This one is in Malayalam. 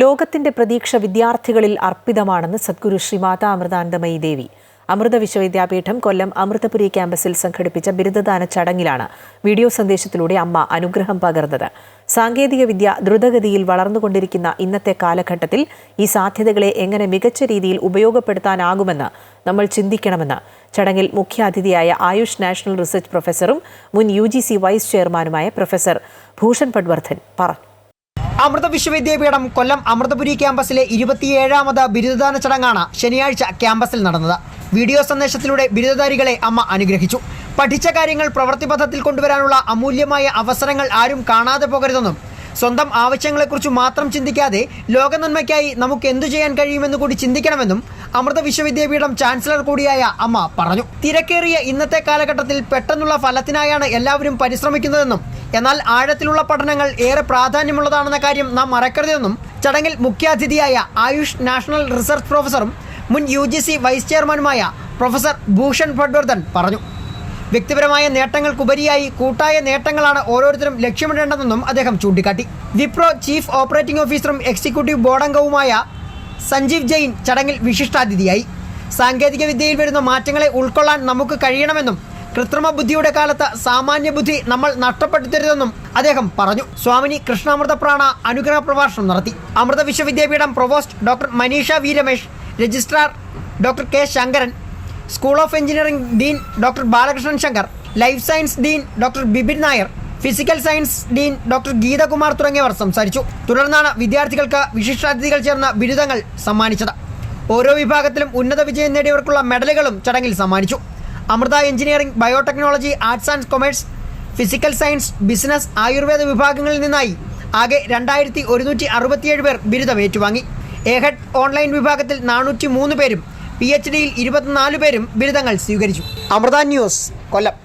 ലോകത്തിന്റെ പ്രതീക്ഷ വിദ്യാർത്ഥികളിൽ അർപ്പിതമാണെന്ന് സദ്ഗുരു ശ്രീമാത അമൃതാനന്ദമയി ദേവി. അമൃത വിശ്വവിദ്യാപീഠം കൊല്ലം അമൃതപുരി ക്യാമ്പസിൽ സംഘടിപ്പിച്ച ബിരുദദാന ചടങ്ങിലാണ് വീഡിയോ സന്ദേശത്തിലൂടെ അമ്മ അനുഗ്രഹം പകർന്നത്. സാങ്കേതിക വിദ്യ ദ്രുതഗതിയിൽ വളർന്നുകൊണ്ടിരിക്കുന്ന ഇന്നത്തെ കാലഘട്ടത്തിൽ ഈ സാധ്യതകളെ എങ്ങനെ മികച്ച രീതിയിൽ ഉപയോഗപ്പെടുത്താനാകുമെന്ന് നമ്മൾ ചിന്തിക്കണമെന്ന് ചടങ്ങിൽ മുഖ്യാതിഥിയായ ആയുഷ് നാഷണൽ റിസർച്ച് പ്രൊഫസറും മുൻ യു വൈസ് ചെയർമാനുമായ പ്രൊഫസർ ഭൂഷൺ പട്വർദ്ധൻ പറഞ്ഞു. അമൃത വിശ്വവിദ്യാപീഠം കൊല്ലം അമൃതപുരി ക്യാമ്പസിലെ ഇരുപത്തിയേഴാമത് ബിരുദദാന ചടങ്ങാണ് ശനിയാഴ്ച ക്യാമ്പസിൽ നടന്നത്. വീഡിയോ സന്ദേശത്തിലൂടെ ബിരുദധാരികളെ അമ്മ അനുഗ്രഹിച്ചു. പഠിച്ച കാര്യങ്ങൾ പ്രവൃത്തിപഥത്തിൽ കൊണ്ടുവരാനുള്ള അമൂല്യമായ അവസരങ്ങൾ ആരും കാണാതെ പോകരുതെന്നും സ്വന്തം ആവശ്യങ്ങളെക്കുറിച്ച് മാത്രം ചിന്തിക്കാതെ ലോകനന്മയ്ക്കായി നമുക്ക് എന്തു ചെയ്യാൻ കഴിയുമെന്ന് കൂടി ചിന്തിക്കണമെന്നും അമൃത വിശ്വവിദ്യാപീഠം ചാൻസലർ കൂടിയായ അമ്മ പറഞ്ഞു. തിരക്കേറിയ ഇന്നത്തെ കാലഘട്ടത്തിൽ പെട്ടെന്നുള്ള ഫലത്തിനായാണ് എല്ലാവരും പരിശ്രമിക്കുന്നതെന്നും എന്നാൽ ആഴത്തിലുള്ള പഠനങ്ങൾ ഏറെ പ്രാധാന്യമുള്ളതാണെന്ന കാര്യം നാം മറക്കരുതെന്നും ചടങ്ങിൽ മുഖ്യാതിഥിയായ ആയുഷ് നാഷണൽ റിസർച്ച് പ്രൊഫസറും മുൻ യു ജി സി വൈസ് ചെയർമാനുമായ പ്രൊഫസർ ഭൂഷൺ ഭട്വർദ്ധൻ പറഞ്ഞു. വ്യക്തിപരമായ നേട്ടങ്ങൾക്കുപരിയായി കൂട്ടായ നേട്ടങ്ങളാണ് ഓരോരുത്തരും ലക്ഷ്യമിടേണ്ടതെന്നും അദ്ദേഹം ചൂണ്ടിക്കാട്ടി. വിപ്രോ ചീഫ് ഓപ്പറേറ്റിംഗ് ഓഫീസറും എക്സിക്യൂട്ടീവ് ബോർഡംഗവുമായ സഞ്ജീവ് ജെയിൻ ചടങ്ങിൽ വിശിഷ്ടാതിഥിയായി. സാങ്കേതിക വിദ്യയിൽ വരുന്ന മാറ്റങ്ങളെ ഉൾക്കൊള്ളാൻ നമുക്ക് കഴിയണമെന്നും കൃത്രിമ ബുദ്ധിയുടെ കാലത്ത് സാമാന്യ ബുദ്ധി നമ്മൾ നഷ്ടപ്പെടുത്തരുതെന്നും അദ്ദേഹം പറഞ്ഞു. സ്വാമിനി കൃഷ്ണാമൃതപ്രാണ അനുഗ്രഹ പ്രഭാഷണം നടത്തി. Amrita Vishwa Vidyapeetham provost doctor Maneesha V. Ramesh registrar doctor K. Sankaran school of engineering dean doctor Balakrishnan Shankar life science dean doctor Bipin Nair physical science dean doctor Geethakumar തുടങ്ങിയവർ സംസാരിച്ചു. തുടർന്നാണ് വിദ്യാർത്ഥികൾക്ക് വിശിഷ്ടാതിഥികൾ ചേർന്ന ബിരുദങ്ങൾ സമ്മാനിച്ചത്. ഓരോ വിഭാഗത്തിലും ഉന്നത വിജയം നേടിയവർക്കുള്ള മെഡലുകളും ചടങ്ങിൽ സമ്മാനിച്ചു. Amrita engineering biotechnology arts and commerce physical science business Ayurveda വിഭാഗങ്ങളിൽ നിന്നായി ആകെ രണ്ടായിരത്തി ഒരുന്നൂറ്റി അറുപത്തിയേഴ് പേർ ബിരുദം ഏറ്റുവാങ്ങി. ഏഹഡ് ഓൺലൈൻ വിഭാഗത്തിൽ നാനൂറ്റി മൂന്ന് പേരും പി എച്ച് ഡിയിൽ ഇരുപത്തിനാല് പേരും ബിരുദങ്ങൾ സ്വീകരിച്ചു. അമൃത ന്യൂസ് കൊല്ലം.